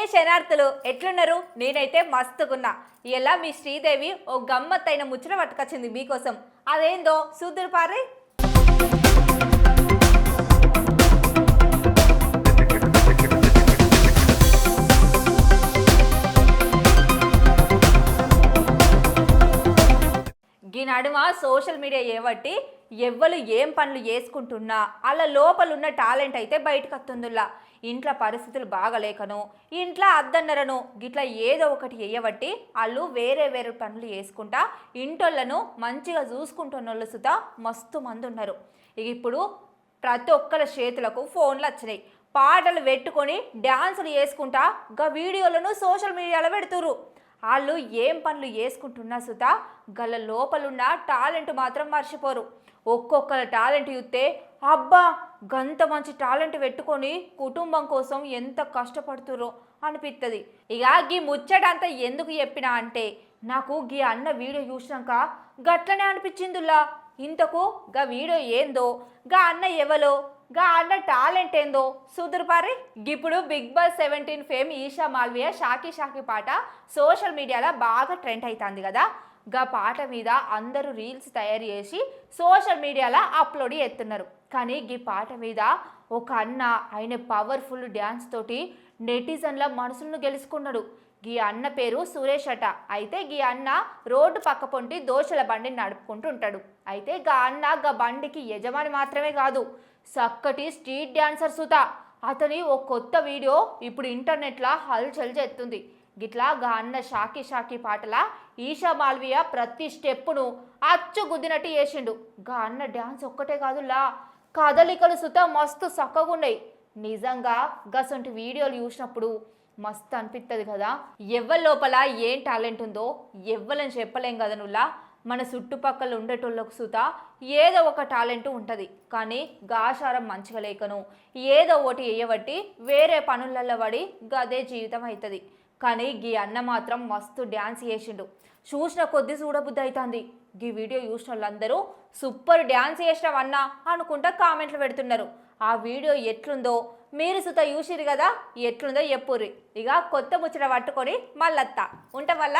అందరికీ శరణార్థులు ఎట్లున్నారు? నేనైతే మస్తుకున్నా ఇలా మీ శ్రీదేవి ఓ గమ్మత్తైన ముచ్చట పట్టుకొచ్చింది మీకోసం. అదేందో సూదురు పారే. నడుమ సోషల్ మీడియా ఏవట్టి ఎవ్వరు ఏం పనులు చేసుకుంటున్నా అలా లోపలున్న టాలెంట్ అయితే బయటకు వస్తుందిలా ఇంట్లో పరిస్థితులు బాగలేకను ఇంట్లో అద్దన్నరను గిట్లా ఏదో ఒకటి వేయబట్టి వాళ్ళు వేరే వేరే పనులు చేసుకుంటా ఇంటోళ్ళను మంచిగా చూసుకుంటున్న వాళ్ళు సుతా మస్తు మంది ఉన్నారు ఇక ఇప్పుడు ప్రతి ఒక్కరి చేతులకు ఫోన్లు వచ్చినాయి. పాటలు పెట్టుకొని డ్యాన్సులు చేసుకుంటా గా వీడియోలను సోషల్ మీడియాలో పెడుతురు వాళ్ళు ఏం పనులు వేసుకుంటున్నా సుత గల లోపలున్న టాలెంట్ మాత్రం మర్చిపోరు. ఒక్కొక్కల టాలెంట్ చూస్తే అబ్బా గంత మంచి టాలెంట్ పెట్టుకొని కుటుంబం కోసం ఎంత కష్టపడుతురో అనిపిస్తుంది ఇక గీ ముచ్చటంతా ఎందుకు చెప్పినా అంటే నాకు గీ అన్న వీడియో చూసినాక గట్లనే అనిపించిందిలా ఇంతకు గా వీడియో ఏందో గా అన్న ఎవలో గా అన్న టాలెంట్ ఏందో సుదురుపారి ఇప్పుడు big boss seventeen fame Isha Malviya షాకి షాకి పాట సోషల్ మీడియాలో బాగా ట్రెండ్ అవుతుంది కదా. గా పాట మీద అందరూ రీల్స్ తయారు చేసి సోషల్ మీడియాలో అప్లోడ్ చేస్తున్నారు. కానీ ఈ పాట మీద ఒక అన్న ఆయన పవర్ఫుల్ డ్యాన్స్ తోటి నెటిజన్ల మనసులను గెలుచుకున్నాడు. గీ అన్న పేరు సురేష్ అట. అయితే గీ అన్న రోడ్డు పక్క పొంటి దోశల బండిని నడుపుకుంటూ ఉంటాడు. అయితే గా అన్న గా బండికి యజమాని మాత్రమే కాదు చక్కటి స్ట్రీట్ డ్యాన్సర్ సుత అతని ఓ కొత్త వీడియో ఇప్పుడు ఇంటర్నెట్లో హల్చల్ చేస్తుంది. గిట్లాగా అన్న షాకి షాకి పాటల ఈషా మాల్వియా ప్రతి స్టెప్పును అచ్చు గుద్దినట్టు చేసిండు. గా అన్న డ్యాన్స్ ఒక్కటే కాదులా కదలికలు సుత మస్తు సక్కగున్నాయి. నిజంగా గసంటి వీడియోలు చూసినప్పుడు మస్తు అనిపిస్తుంది కదా ఎవ్వరి లోపల ఏం టాలెంట్ ఉందో ఎవ్వలని చెప్పలేం కదా నువ్వులా మన చుట్టుపక్కల ఉండేటోళ్ళకు సుత ఏదో ఒక టాలెంట్ ఉంటుంది. కానీ గాషారం మంచిగా లేకను ఏదో ఒకటి వేయబట్టి వేరే పనులలో పడి గదే జీవితం అవుతుంది కానీ గీ అన్న మాత్రం మస్తు డ్యాన్స్ చేసిండు. చూసిన కొద్ది చూడబుద్ధి అవుతుంది గీ వీడియో చూసిన వాళ్ళందరూ సూపర్ డ్యాన్స్ చేసినావు అనుకుంటా కామెంట్లు పెడుతున్నారు. ఆ వీడియో ఎట్లుందో మీరు సుత చూసిరు కదా ఎట్లుందో చెప్పుర్రి. ఇక కొత్త ముచ్చట పట్టుకొని మళ్ళత్తా. ఉంటాం వల్ల